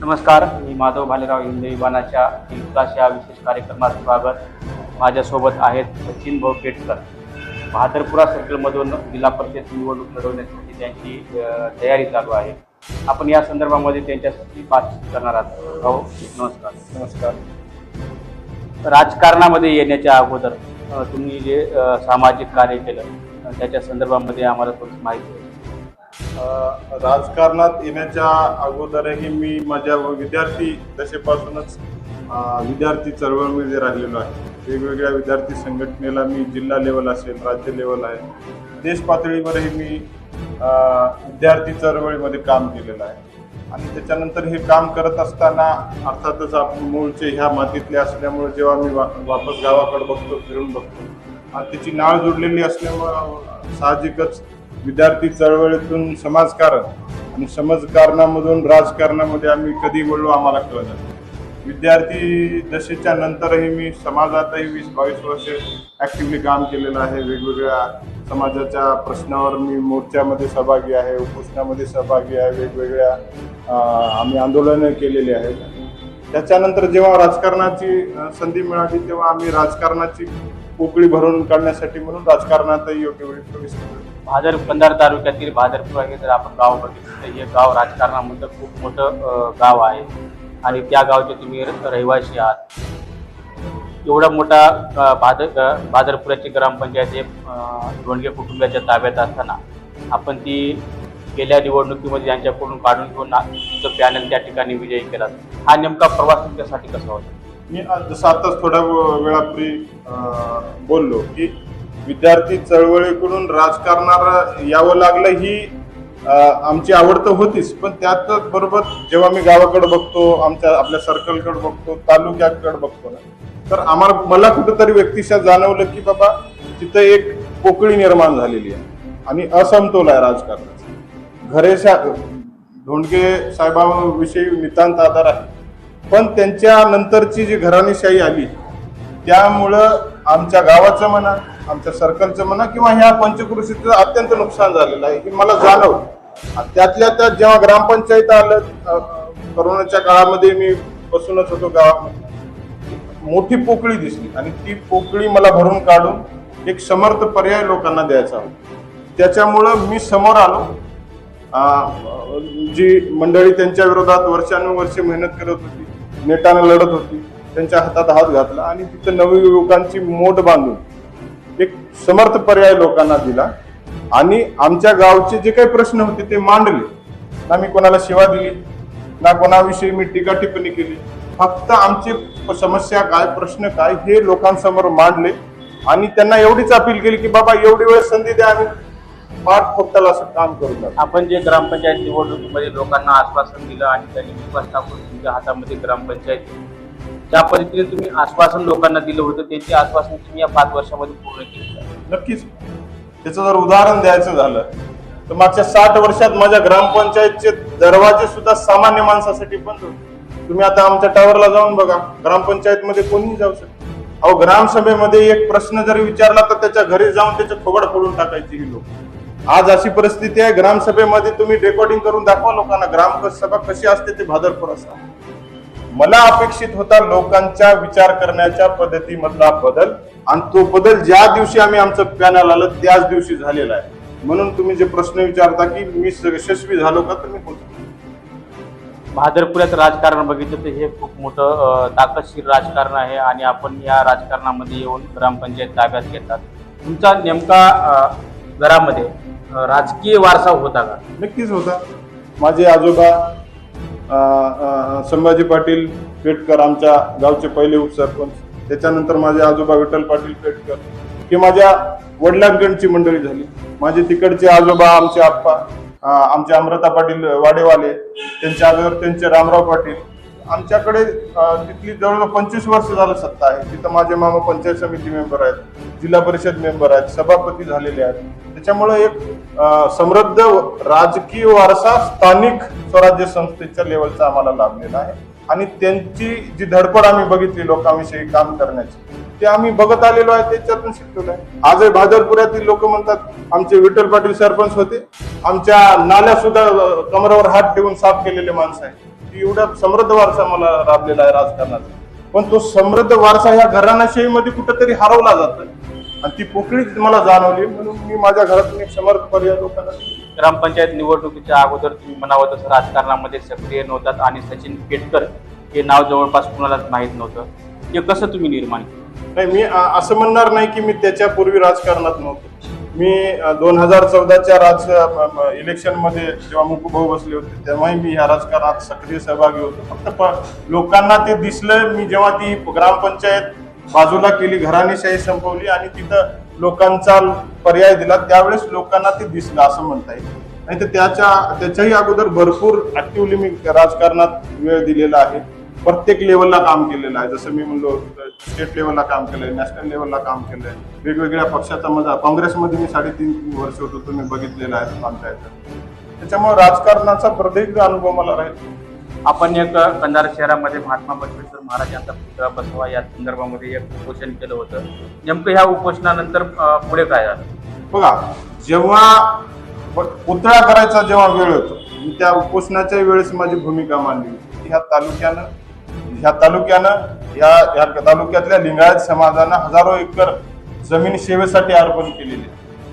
नमस्कार मी माधव भालेराव हिंदवी बाणाच्या विकास या विशेष कार्यक्रमात स्वागत. माझ्यासोबत आहेत सचिन भाऊ पेटकर. बहादरपुरा सर्कलमधून जिल्हा परिषद निवडणूक लढवण्यासाठी त्यांची तयारी चालू आहे. आपण या संदर्भामध्ये त्यांच्यासाठी बातचीत करणार आहोत. भाऊ नमस्कार. नमस्कार. राजकारणामध्ये येण्याच्या अगोदर तुम्ही जे सामाजिक कार्य केलं त्याच्या संदर्भामध्ये आम्हाला थोडी माहिती राजकारणात येण्याच्या अगोदरही मी माझ्या विद्यार्थी दशेपासूनच विद्यार्थी चळवळीमध्ये राहिलेलो आहे. वेगवेगळ्या विद्यार्थी संघटनेला मी जिल्हा लेवल असेल राज्य लेवल आहे देश पातळीवरही मी विद्यार्थी चळवळीमध्ये काम केलेलं आहे. आणि त्याच्यानंतर हे काम करत असताना अर्थातच आपण मूळचे ह्या मातीतले असल्यामुळे जेव्हा मी वा वापस गावाकडे बघतो फिरून बघतो आणि त्याची नाळ जुडलेली असल्यामुळं साहजिकच विद्यार्थी चळवळीतून समाजकारण आणि समाजकारणामधून राजकारणामध्ये आम्ही कधी बोललो आम्हाला कळत नाही. विद्यार्थी दशेच्या नंतरही मी समाजातही वीस बावीस वर्ष ॲक्टिव्हली काम केलेलं आहे. वेगवेगळ्या समाजाच्या प्रश्नावर मी मोर्चामध्ये सहभागी आहे उपोषणामध्ये सहभागी आहे. वेगवेगळ्या आम्ही आंदोलनं केलेली आहेत. त्याच्यानंतर जेव्हा राजकारणाची संधी मिळाली तेव्हा आम्ही राजकारणाची पोकळी भरून काढण्यासाठी म्हणून राजकारणातही योग्य वेळी प्रवेश केला. भादर कंधार तालुक्यातील भादरपूर हे जर आपण गाव बघितलं तर हे गाव राजकारणामध्ये खूप मोठं गाव आहे. आणि त्या गावचे तुम्ही रहिवासी आहात. एवढा मोठा भादर भादरपुराची ग्रामपंचायत हे अ, धोंडगे कुटुंबाच्या ताब्यात असताना आपण ती गेल्या निवडणुकीमध्ये यांच्याकडून काढून घेऊन तिचं तुमचं पॅनल त्या ठिकाणी विजयी केला. हा नेमका प्रवास तुमच्यासाठी कसा होता? मी जसं आताच थोड्या वेळापूर्वी बोललो की विद्यार्थी चळवळीकडून राजकारणाला यावं लागलं ही आमची आवड तर होतीच पण त्यातच बरोबर जेव्हा मी गावाकडे बघतो आमच्या आपल्या सर्कलकडे बघतो तालुक्याकडे बघतो ना तर आम्हाला मला कुठंतरी व्यक्तिशा जाणवलं की बाबा तिथं एक पोकळी निर्माण झालेली आहे आणि असमतोल आहे राजकारणाचा. घरेशा धोंडगे साहेबांविषयी नितांत आधार आहे पण त्यांच्या नंतरची जी घराणेशाही आली त्यामुळं आमच्या गावाचं म्हणा आमच्या सर्कलचं म्हणा किंवा ह्या पंचकृषीचं अत्यंत नुकसान झालेलं आहे हे मला जाणवलं. त्यातल्या त्यात जेव्हा ग्रामपंचायत आलं करोनाच्या काळामध्ये मी बसूनच होतो गावामध्ये. मोठी पोकळी दिसली आणि ती पोकळी मला भरून काढून एक समर्थ पर्याय लोकांना द्यायचा होता. त्याच्यामुळं मी समोर आलो. जी मंडळी त्यांच्या विरोधात वर्षानुवर्षे मेहनत करत होती नेटानं लढत होती त्यांच्या हातात हात घातला आणि तिथं नवयुवकांची मोठ बांधून एक समर्थ पर्याय लोकांना दिला आणि आमच्या गावचे जे काही प्रश्न होते ते मांडले. ना मी कोणाला सेवा दिली ना कोणाविषयी मी टीका टिप्पणी केली. फक्त आमची समस्या काय प्रश्न काय हे लोकांसमोर मांडले आणि त्यांना एवढीच अपील केली की बाबा एवढी वेळ संधी द्या आम्ही पाठ फक्तल असं काम करू आपण जे ग्रामपंचायत निवडणुकीमध्ये लोकांना आश्वासन दिलं आणि त्यांनी विश्वास टाकून तुमच्या हातामध्ये ग्रामपंचायत ज्या पद्धतीने तुम्ही आश्वासन लोकांना दिलं होतं त्याची आश्वासन तुम्ही या पाच वर्षामध्ये पूर्ण केली. नक्कीच. त्याचं जर उदाहरण द्यायचं झालं तर मागच्या साठ वर्षात माझ्या ग्रामपंचायतचे दरवाजे सुद्धा सामान्य माणसासाठी बंद होते. तुम्ही आता आमच्या टावरला जाऊन बघा ग्रामपंचायत मध्ये कोणीही जाऊ शकतो अहो ग्रामसभेमध्ये एक प्रश्न जरी विचारला तर त्याच्या घरी जाऊन त्याचे खोबड फोडून टाकायची ही लोक. आज अशी परिस्थिती आहे ग्रामसभेमध्ये तुम्ही रेकॉर्डिंग करून दाखवा लोकांना ग्रामसभा कशी असते ते भादरपूर असा मला अपेक्षित होता लोकांच्या विचार करण्याच्या पद्धतीमधला बदल आणि तो बदल ज्या दिवशी आम्ही आमचं पॅनल आलं त्याच दिवशी झालेला आहे. म्हणून तुम्ही जे प्रश्न विचारता की मी यशस्वी झालो का तर मी होतो भादरपुरात राजकारण बघितलं तर हे खूप मोठं ताकदशीर राजकारण आहे आणि आपण या राजकारणामध्ये येऊन ग्रामपंचायत ताब्यात घेतात. तुमचा नेमका घरामध्ये राजकीय वारसा होता का? नक्कीच होता. माझे आजोबा संभाजी पाटील पेटकर आमच्या गावचे पहिले उपसरपंच. त्याच्यानंतर माझे आजोबा विठ्ठल पाटील पेटकर. ही माझ्या वडिलांकडची मंडळी झाली. माझे तिकडचे आजोबा आमचे आप्पा आमचे अमृता पाटील वाडेवाले त्यांच्या आजोबा त्यांचे रामराव पाटील आमच्याकडे तिथली जवळजवळ पंचवीस वर्ष झालं सत्ता आहे. तिथं माझे मामा पंचायत समिती मेंबर आहेत जिल्हा परिषद मेंबर आहेत सभापती झालेले आहेत. त्याच्यामुळे एक समृद्ध राजकीय वारसा स्थानिक स्वराज्य संस्थेच्या लेवलचा आम्हाला लाभलेला आहे. आणि त्यांची जी धडपड आम्ही बघितली लोकांविषयी काम करण्याची ते आम्ही बघत आलेलो आहे त्याच्यातून शिकलेलो आहे. आजही भादरपुरातील लोक म्हणतात आमचे विठ्ठल पाटील सरपंच होते. आमच्या नाल्या सुद्धा कमरावर हात ठेवून साफ केलेले माणसं आहेत. एवढा समृद्ध वारसा मला लाभलेला आहे राजकारणाचा. पण तो समृद्ध वारसा ह्या घराण्याशाहीमध्ये कुठेतरी हरवला जातो. आणि ती पोकळी मला जाणवली म्हणून मी माझ्या घरातून एक समर्थ पर्याय लोकांना. ग्रामपंचायत निवडणुकीच्या अगोदर तुम्ही म्हणावं तसं राजकारणामध्ये सक्रिय नव्हतात आणि सचिन पेटकर हे नाव जवळपास कुणालाच माहीत नव्हतं. हे कसं तुम्ही निर्माण केलं? नाही मी असं म्हणणार नाही की मी त्याच्यापूर्वी राजकारणात नव्हतो. मी दोन हजार चौदाच्या राज इलेक्शनमध्ये जेव्हा मुकू भाऊ बसले होते तेव्हाही मी ह्या राजकारणात सक्रिय सहभागी होतो. फक्त प- लोकांना ते दिसलं मी जेव्हा ती ग्रामपंचायत बाजूला केली घराणेशाही संपवली आणि तिथं लोकांचा पर्याय दिला त्यावेळेस लोकांना ते दिसलं असं म्हणता येईल. नाही तर त्याच्या त्याच्याही अगोदर भरपूर ऍक्टिव्हली मी राजकारणात वेळ दिलेला आहे. प्रत्येक लेवलला काम केलेलं आहे. जसं मी म्हणलो स्टेट लेवलला काम केलंय नॅशनल लेवलला काम केलंय. वेगवेगळ्या पक्षाचा माझा काँग्रेसमध्ये मी साडेतीन वर्ष होतो तुम्ही बघितलेलं आहे सांगता येतं. त्याच्यामुळे राजकारणाचा प्रदीर्घ अनुभव मला राहील. आपण एक कंधार शहरामध्ये महात्मा बसवेश्वर महाराज यांचा पुतळा बसवा या संदर्भामध्ये एक उपोषण केलं होतं. नेमकं ह्या उपोषणानंतर अं, पुढे काय झालं? बघा जेव्हा प- पुतळा करायचा जेव्हा वेळ होतो मी त्या उपोषणाच्या वेळेस माझी भूमिका मांडली. होती की ह्या तालुक्यानं ह्या तालुक्यानं ह्या ह्या तालुक्यातल्या लिंगायत समाजानं हजारो एकर जमीन सेवेसाठी अर्पण केलेली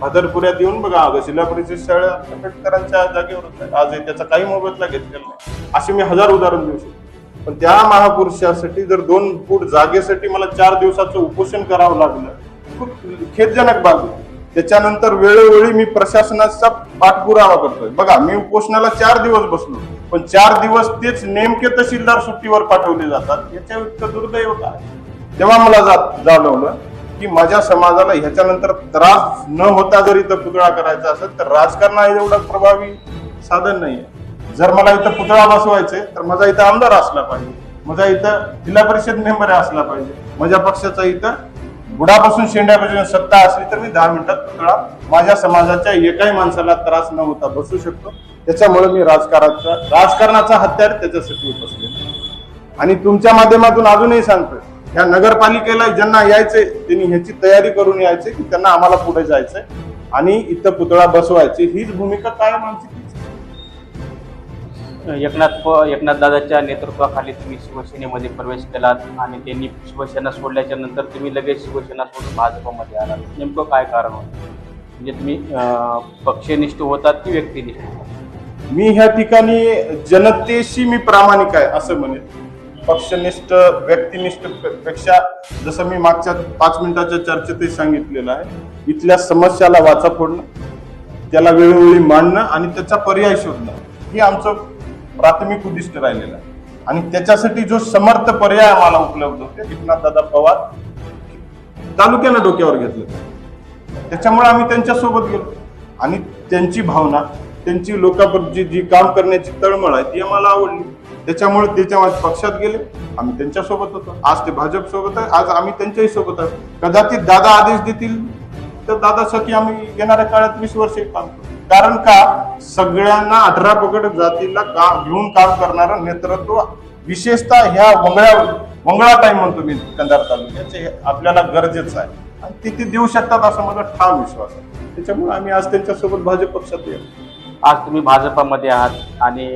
भादरपुऱ्यात येऊन बघा अगं जिल्हा परिषद शाळा आंबेडकरांच्या जागेवर आज त्याचा काही मोबदला घेतलेला नाही. असे मी हजार उदाहरण देऊ शकतो. पण त्या महापुरुषासाठी जर दोन फूट जागेसाठी मला चार दिवसाचं उपोषण करावं लागलं खूप खेदजनक बाब आहे. त्याच्यानंतर वेळोवेळी मी प्रशासनाचा पाठपुरावा करतोय. बघा मी उपोषणाला चार दिवस बसलो. पण चार दिवस तेच नेमके तहसीलदार सुट्टीवर पाठवले जातात. याच्या इतकं दुर्दैव काय? तेव्हा मला जात जाणवलं की माझ्या समाजाला ह्याच्यानंतर त्रास न होता जर इथं पुतळा करायचा असेल तर राजकारण हे एवढं प्रभावी साधन नाहीये. जर मला इथं पुतळा बसवायचे तर माझा इथं आमदार असला पाहिजे. माझा इथं जिल्हा परिषद मेंबर असला पाहिजे. माझ्या पक्षाचा इथं बुडापासून शेंड्यापासून सत्ता असली तर मी दहा मिनिटात पुतळा माझ्या समाजाच्या एकाही माणसाला त्रास न होता बसू शकतो. त्याच्यामुळे मी राजकारणाचा राजकारणाचा हत्यार त्याच्यासाठी उपसले आणि तुमच्या माध्यमातून अजूनही सांगतोय ह्या नगरपालिकेला ज्यांना यायचे त्यांनी ह्याची तयारी करून यायचे की त्यांना आम्हाला पुढे जायचंय. आणि इथं पुतळा बसवायची हीच भूमिका कायम आमची एकनाथ प- एकनाथ दादाच्या नेतृत्वाखाली तुम्ही शिवसेनेमध्ये प्रवेश केलात आणि त्यांनी शिवसेना सोडल्याच्या नंतर तुम्ही लगेच शिवसेना सोडून भाजपमध्ये आलात. नेमकं काय कारण होतं? म्हणजे तुम्ही पक्षनिष्ठ होतात की व्यक्तिनिष्ठ मी ह्या ठिकाणी जनतेशी मी प्रामाणिक आहे असं म्हणेन. पक्षनिष्ठ व्यक्तिनिष्ठ पे- पेक्षा जसं मी मागच्या पाच मिनिटाच्या चर्चेतही सांगितलेलं आहे इथल्या समस्याला वाचा फोडणं त्याला वेळोवेळी मांडणं आणि त्याचा पर्याय शोधणं हे आमचं प्राथमिक उद्दिष्ट राहिलेलं आहे. आणि त्याच्यासाठी जो समर्थ पर्याय आम्हाला उपलब्ध होते एकनाथदादा पवार तालुक्यानं डोक्यावर घेतलं त्याच्यामुळे आम्ही त्यांच्यासोबत गेलो. आणि त्यांची भावना त्यांची लोकांपर्यंत जी जी काम करण्याची तळमळ आहे ती आम्हाला आवडली. त्याच्यामुळे त्याच्या पक्षात गेले. आम्ही त्यांच्यासोबत होतो. आज ते भाजप सोबत आहे. आज आम्ही त्यांच्याही सोबत आहे कदाचित दादा आदेश देतील तर दादासाठी आम्ही येणाऱ्या काळात वीस वर्ष काम करू. कारण का? सगळ्यांना अठरा पगड जातीला काम घेऊन काम करणारं नेतृत्व विशेषतः ह्या वंगळ्या वंगळा टाइम म्हणतो मी कंधार तालुक्याचे. आपल्याला गरजेचं आहे. आणि ते ते देऊ शकतात असा माझा ठाम विश्वास आहे. त्याच्यामुळे आम्ही आज त्यांच्यासोबत भाजप पक्षात येतो आज तुम्ही भाजपामध्ये आहात आणि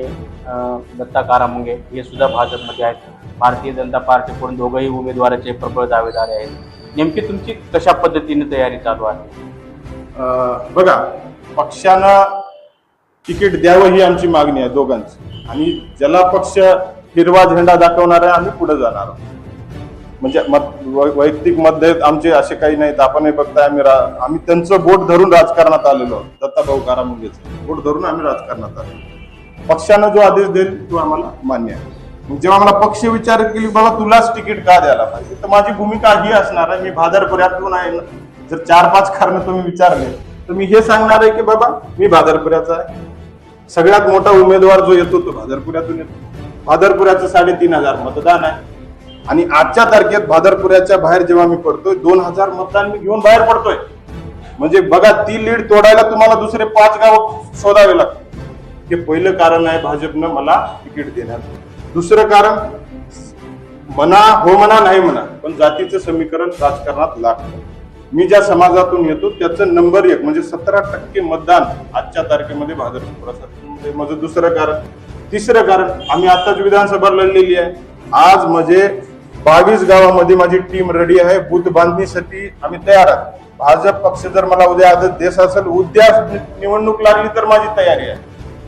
दत्ता कारामुंगे हे सुद्धा भाजपमध्ये आहेत. भारतीय जनता पार्टीकडून दोघंही उमेदवाराचे प्रबळ दावेदार आहेत. नेमकी तुमची कशा पद्धतीने तयारी चालू आहे? बघा पक्षानं तिकीट द्यावं ही आमची मागणी आहे दोघांची. आणि ज्याला पक्ष हिरवा झेंडा दाखवणार आहे आम्ही पुढे जाणार आहोत. म्हणजे मत वै- वैयक्तिक मतभेद आमचे असे काही नाहीत आपणही बघताय आम्ही आम्ही त्यांचं बोट धरून राजकारणात आलेलो आहोत. दत्ताभाऊ कारामुंगेचं. बोट धरून आम्ही राजकारणात आलो पक्षानं जो आदेश देईल तो आम्हाला मान्य आहे. जेव्हा मला पक्ष विचार केली बाबा तुलाच तिकीट का द्यायला पाहिजे? तर माझी भूमिका ही असणार आहे मी भादरपुऱ्यातून आहे ना. जर चार पाच कारण तुम्ही विचारले तर मी हे सांगणार आहे की बाबा मी भादरपुऱ्याचा आहे. सगळ्यात मोठा उमेदवार जो येतो तो भादरपुऱ्यातून येतो. भादरपुऱ्याचं साडेतीन हजार मतदान आहे. आणि आजच्या तारखेत भादरपुऱ्याच्या बाहेर जेव्हा मी पडतोय दोन हजार मतदान मी घेऊन बाहेर पडतोय. म्हणजे बघा ती लीड तोडायला तुम्हाला दुसरे पाच गाव शोधावे लागतात हे पहिलं कारण आहे भाजपनं मला तिकीट देण्याचं दुसरं कारण म्हणा हो म्हणा नाही म्हणा पण जातीचं समीकरण राजकारणात लागतं. मी ज्या समाजातून येतो त्याचं नंबर एक म्हणजे सतरा टक्के मतदान आजच्या तारखेमध्ये भाजपसाठी माझं म्हणजे दुसरं कारण. तिसरं कारण आम्ही आताच विधानसभा लढलेली आहे. आज म्हणजे बावीस गावामध्ये माझी टीम रेडी आहे. बूथ बांधणीसाठी आम्ही तयार आहोत. भाजप पक्ष जर मला उद्या आदत देश असेल उद्या निवडणूक लागली तर माझी तयारी आहे.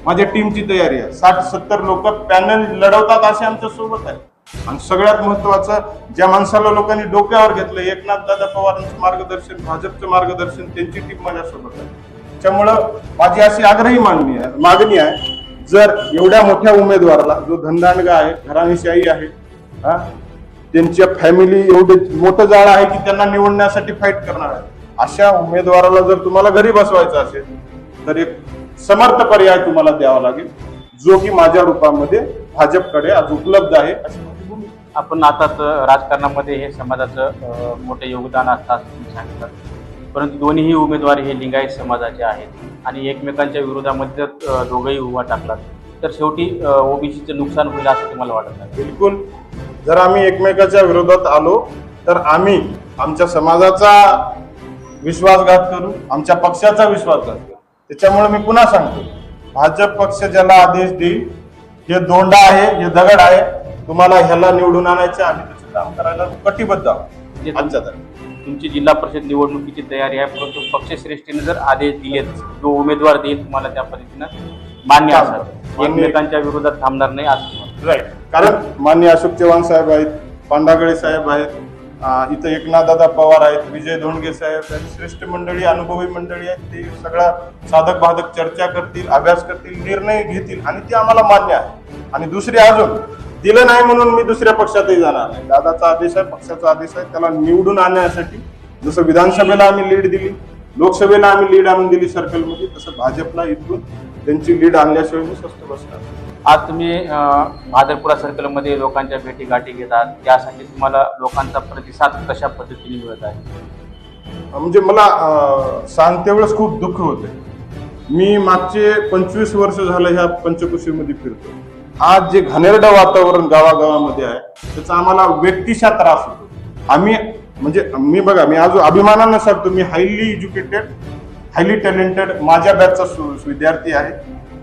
माझ्या टीमची तयारी आहे. साठ सत्तर लोक पॅनल लढवतात असे आमच्यासोबत आहे. आणि सगळ्यात महत्वाचं ज्या माणसाला लोकांनी डोक्यावर घेतलं एकनाथ दादा पवारांचं मार्गदर्शन भाजपचं मार्गदर्शन त्यांची टीम माझ्यासोबत आहे त्यामुळं माझी अशी आग्रही मागणी आहे मागणी आहे जर एवढ्या मोठ्या उमेदवाराला जो धनदांडगा आहे घराणीशाही आहे हा त्यांच्या फॅमिली एवढे मोठं जाळ आहे की त्यांना निवडण्यासाठी फाईट करणार आहे अशा उमेदवाराला जर तुम्हाला घरी बसवायचं असेल तर एक समर्थ पर्याय तुम्हाला द्यावा लागेल जो की माझ्या रूपामध्ये भाजपकडे आज उपलब्ध आहे अशी आहे. आपण आताच राजकारणामध्ये हे समाजाचं मोठं योगदान असतं तुम्ही सांगितलं. परंतु दोन्हीही उमेदवार हे लिंगायत समाजाचे आहेत आणि एकमेकांच्या विरोधामध्ये जर दोघंही उभा टाकलात तर शेवटी ओबीसीचं नुकसान होईल असं तुम्हाला वाटत? नाही बिलकुल. जर आम्ही एकमेकाच्या विरोधात आलो तर आम्ही आमच्या समाजाचा विश्वासघात करू आमच्या पक्षाचा विश्वासघात करू. त्याच्यामुळे मी पुन्हा सांगतो भाजप पक्ष ज्याला आदेश देईल हे दोंडा आहे हे दगड आहे तुम्हाला ह्याला निवडून आणायचे आम्ही त्याचं काम करायला कटिबद्ध आहोत. जे आजच्या तारखेला. तुमची जिल्हा परिषद निवडणुकीची तयारी आहे परंतु पक्षश्रेष्ठीने जर आदेश दिलेत जो उमेदवार देईल तुम्हाला त्या पद्धतीनं मान्य असाल मान्य. एकमेकांच्या विरोधात थांबणार नाही असं तुम्हाला राईट कारण मान्य अशोक चव्हाण साहेब आहेत पांडागळे साहेब आहेत अं, इथं एकनाथदादा पवार आहेत विजय धोंडगे साहेब आहेत श्रेष्ठ मंडळी अनुभवी मंडळी आहेत ते सगळं साधक बाधक चर्चा करतील अभ्यास करतील निर्णय घेतील आणि ते आम्हाला मान्य आहे. आणि दुसरे अजून दिलं नाही म्हणून मी दुसऱ्या पक्षातही जाणार नाही. दादाचा आदेश आहे पक्षाचा आदेश आहे. त्याला निवडून आणण्यासाठी जसं विधानसभेला आम्ही लीड दिली लोकसभेला आम्ही लीड आणून दिली सर्कलमध्ये तसं भाजपला इथून त्यांची लीड आणल्याशिवाय मी स्वस्त बसणार आज तुम्ही भादरपुरा सर्कलमध्ये लोकांच्या भेटी गाठी घेतात. त्यासाठी तुम्हाला लोकांचा प्रतिसाद कशा पद्धतीने मिळत आहे? म्हणजे मला सांगते वेळेस खूप दुःख होते मी मागचे पंचवीस वर्ष झालं ह्या पंचकुशीमध्ये फिरतो आज जे घाणेरडं वातावरण गावागावामध्ये आहे त्याचा आम्हाला व्यक्तिशा त्रास होतो. आम्ही म्हणजे मी बघा मी आज अभिमानानं सांगतो मी हायली एज्युकेटेड हायली टॅलेंटेड माझ्या बॅचचा सु- विद्यार्थी आहे.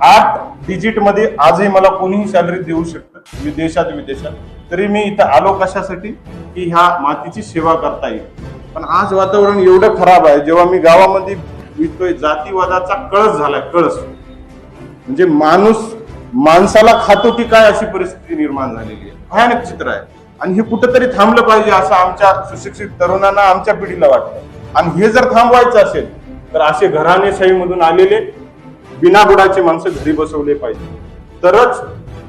आठ डिजिटमध्ये आजही मला कोणीही सॅलरी देऊ शकतं विदेशात विदेशात. तरी मी इथं आलो कशासाठी? की ह्या मातीची सेवा करता येईल. पण आज वातावरण एवढं खराब आहे जेव्हा मी गावामध्ये विकतोय जातीवादाचा कळस झाला कळस. म्हणजे माणूस माणसाला खातो की काय अशी परिस्थिती निर्माण झालेली आहे? भयानक चित्र आहे. आणि हे कुठंतरी थांबलं पाहिजे असं आमच्या सुशिक्षित तरुणांना आमच्या पिढीला वाटतं. आणि हे जर थांबवायचं असेल तर असे घराणेशाहीमधून आलेले बिनाबुडाचे माणसं घरी बसवले पाहिजे. तरच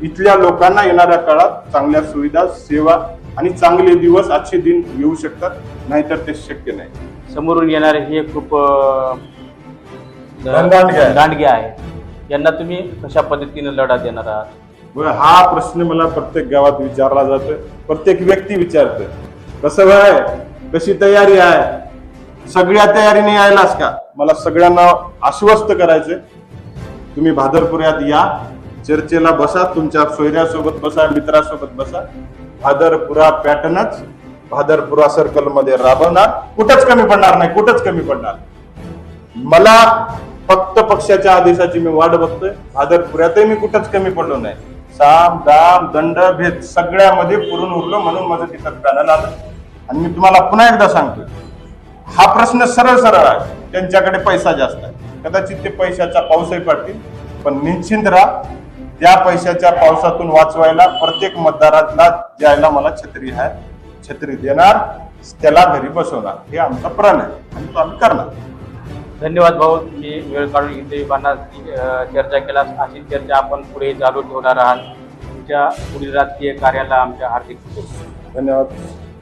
इथल्या लोकांना येणाऱ्या काळात चांगल्या सुविधा सेवा आणि चांगले दिवस आजचे दिन येऊ शकतात नाहीतर ते शक्य नाही. समोरून येणारे हे खूप दांडगे आहे. यांना तुम्ही कशा पद्धतीने लढा देणार आहात? बरं, हा प्रश्न मला प्रत्येक गावात विचारला जातो प्रत्येक व्यक्ती विचारते कसं आहे? कशी तयारी आहे? सगळ्या तयारीने यायलाच का? मला सगळ्यांना आश्वस्त करायचंय. तुम्ही भादरपुऱ्यात या. चर्चेला बसा. तुमच्या सोयऱ्यासोबत बसा मित्रासोबत बसा. भादरपुरा पॅटर्नच भादरपुरा सर्कलमध्ये राबवणार. कुठंच कमी पडणार नाही. कुठंच कमी पडणार मला फक्त पक्षाच्या आदेशाची मी वाट बघतोय. भादरपुऱ्यातही मी कुठंच कमी पडलो नाही. साम दाम दंड भेद सगळ्यामध्ये पुरून उरलो म्हणून माझं तिथं पॅनल आलं. आणि मी तुम्हाला पुन्हा एकदा सांगतोय हा प्रश्न सरळ सरळ आहे. त्यांच्याकडे पैसा जास्त आहे. कदाचित ते पैशाचा पाऊसही पडतील. पण निश्चिंत राहा त्या पैशाच्या पावसातून वाचवायला प्रत्येक मतदाराला द्यायला मला छत्री आहे. छत्री देणार त्याला घरी बसवणार. हे आमचा प्रण आहे. आणि तो आम्ही करणार. धन्यवाद भाऊ तुम्ही वेळ काढून इथे चर्चा केला अशी चर्चा आपण पुढे चालू ठेवणार आहात. तुमच्या पुढील राजकीय कार्याला आमच्या हार्दिक धन्यवाद.